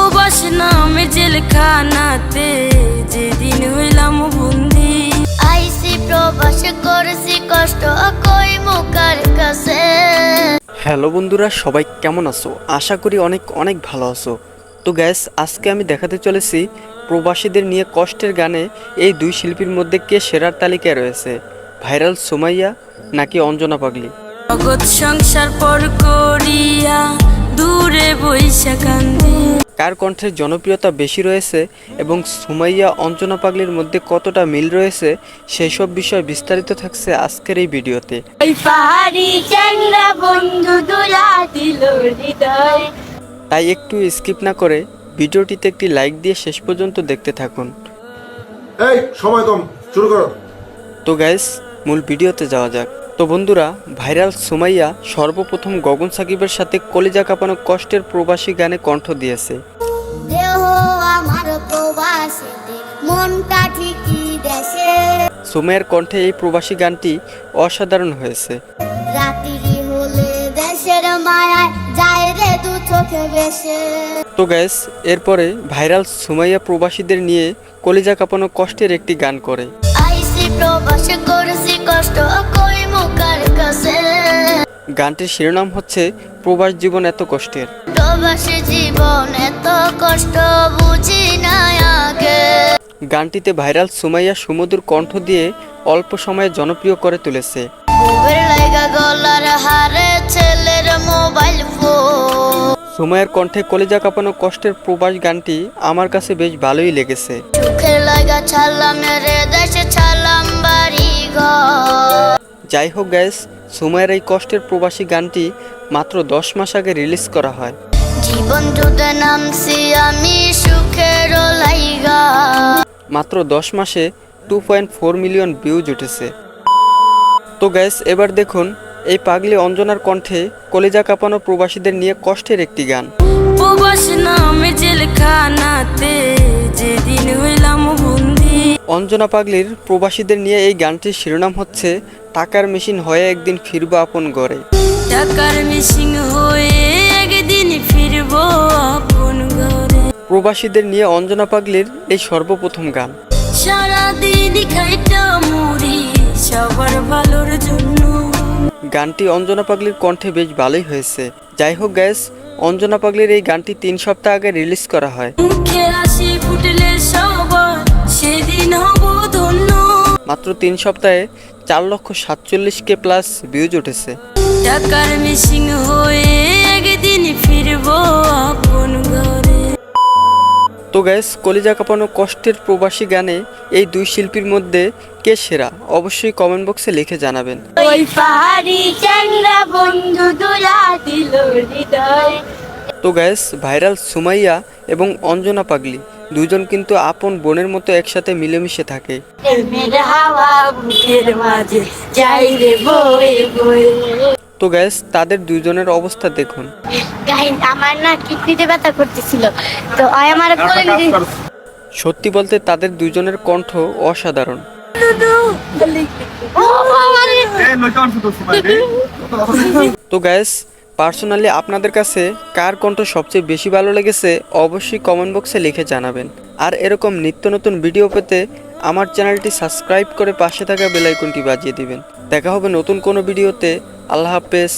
প্রবাস নামে জেলখানাতে যেদিন হইলাম বন্দি। আইসি প্রবাসে করেছি কষ্ট কই মুখার কাছে? হ্যালো বন্ধুরা সবাই কেমন আছো? আশা করি অনেক অনেক ভালো আছো। তো গ্যাস আজকে আমি দেখাতে চলেছি প্রবাসীদের নিয়ে কষ্টের গানে এই দুই শিল্পীর মধ্যে কে সেরার তালিকায় রয়েছে। ভাইরাল সোমাইয়া নাকি অঞ্জনা পাগলি? জগৎ সংসার পর করিয়া দূরে বৈশা কান্দি কার কণ্ঠের জনপ্রিয়তা বেশি রয়েছে এবং সুমাইয়া অঞ্জনা পাগলির মধ্যে কতটা মিল রয়েছে সেই সব বিষয় বিস্তারিত থাকছে আজকের এই ভিডিওতে। তাই একটু স্কিপ না করে ভিডিওটিতে একটি লাইক দিয়ে শেষ পর্যন্ত দেখতে থাকুন। এই সময় কম শুরু করো। তো গাইস মূল ভিডিওতে যাওয়া যাক। তো বন্ধুরা ভাইরাল সুমাইয়া সর্বপ্রথম গগন সাকিবের সাথে কলিজা কাঁপানো কষ্টের প্রবাসী গানে কণ্ঠ দিয়েছে। সুমাইয়ার কণ্ঠে এই প্রবাসী গানটি অসাধারণ হয়েছে। তো গ্যাস এরপরে ভাইরাল সুমাইয়া প্রবাসীদের নিয়ে কলিজা কাঁপানো কষ্টের একটি গান করে। গানটির শিরোনাম হচ্ছে প্রবাস জীবন এত কষ্টের প্রবাসী জীবন এত কষ্ট বুঝি না আগে। গানটিতে ভাইরাল সুমাইয়া সুমধুর কণ্ঠ দিয়ে অল্প সময়ে জনপ্রিয় করে তুলেছে। সুমাইয়ার কণ্ঠে কলেজা কাঁপানো কষ্টের প্রবাস গানটি আমার কাছে বেশ ভালোই লেগেছে। যাই হোক গ্যাস সুমাইয়ের এই কষ্টের প্রবাসী গানটি মাত্র দশ মাস আগে রিলিজ করা হয়। জীবন যুদ্ধে নামছি আমি সুখের লাইগা। মাত্র দশ মাসে two point four million views উঠেছে। তো গ্যাস এবার দেখুন এই পাগলি অঞ্জনার কণ্ঠে কলিজা কাঁপানো প্রবাসীদের নিয়ে কষ্টের একটি গান। প্রবাস নামে জেলখানাতে যেদিন হইলাম বন্দি অঞ্জনা পাগলির প্রবাসীদের নিয়ে এই গানটির শিরোনাম হচ্ছে টাকার মেশিন হয়ে একদিন ফিরবো আপন গড়ে টাকার মিসিং হয়ে একদিন ফিরবো আপন ঘরে। প্রবাসীদের নিয়ে অঞ্জনা পাগলির এই সর্বপ্রথম গান। সারাদিন খাইটা মুড়ি সবার ভালোর জন্য। গানটি অঞ্জনা পাগলির কণ্ঠে বেশ ভালোই হয়েছে। যাই হোক গ্যাস অঞ্জনা পাগলির এই গানটি তিন সপ্তাহ আগে রিলিজ করা হয়। মুখে হাসি ফুটলে ধন্য মাত্র তিন সপ্তাহে চার লক্ষ সাতচল্লিশ কে প্লাস ভিউজ উঠেছে। টাকার মিসিং হয়ে একদিন ফিরবো আপন ঘরে। তো গ্যাস কলিজা কাঁপানো কষ্টের প্রবাসী গানে এই দুই শিল্পীর মধ্যে কে সেরা? অবশ্যই কমেন্ট বক্সে লিখে জানাবেন। ওই পাহাড়ি চ্যাংরা বন্ধু দোলা দিল হৃদয়। তো গ্যাস ভাইরাল সুমাইয়া এবং অঞ্জনা পাগলি দুজন কিন্তু আপন বোনের মতো একসাথে মিলেমিশে থাকে তো গ্যাস তাদের দুজনের অবস্থা দেখুন আমার না কিডনিতে ব্যথা করতেছিল তো আমার সত্যি বলতে তাদের দুজনের কণ্ঠ অসাধারণ তো গ্যাস পার্সোনালি আপনাদের কাছে কার কণ্ঠ সবচেয়ে বেশি ভালো লেগেছে অবশ্যই কমেন্ট বক্সে লিখে জানাবেন। আর এরকম নিত্য নতুন ভিডিও পেতে আমার চ্যানেলটি সাবস্ক্রাইব করে পাশে থাকা বেলাইকনটি বাজিয়ে দিবেন। দেখা হবে নতুন কোনো ভিডিওতে। আল্লাহ হাফেজ।